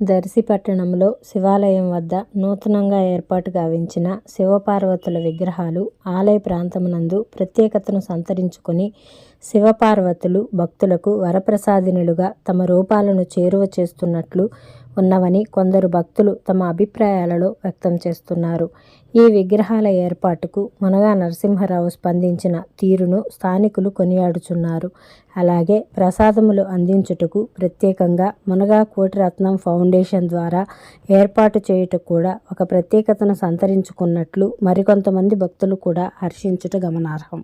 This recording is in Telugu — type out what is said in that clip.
దర్శి పట్టణంలో శివాలయం వద్ద నూతనంగా ఏర్పాటు గావించిన శివపార్వతుల విగ్రహాలు ఆలయ ప్రాంతమునందు ప్రత్యేకతను సంతరించుకొని శివపార్వతులు భక్తులకు వరప్రసాదినులుగా తమ రూపాలను చేరువ చేస్తున్నట్లు ఉన్నవని కొందరు భక్తులు తమ అభిప్రాయాలలో వ్యక్తం చేస్తున్నారు. ఈ విగ్రహాల ఏర్పాటుకు మునగా నరసింహరావు స్పందించిన తీరును స్థానికులు కొనియాడుచున్నారు. అలాగే ప్రసాదములు అందించుటకు ప్రత్యేకంగా మునగా కోటిరత్నం ఫౌండేషన్ ద్వారా ఏర్పాటు చేయుట కూడా ఒక ప్రత్యేకతను సంతరించుకున్నట్లు మరికొంతమంది భక్తులు కూడా హర్షించుట గమనార్హం.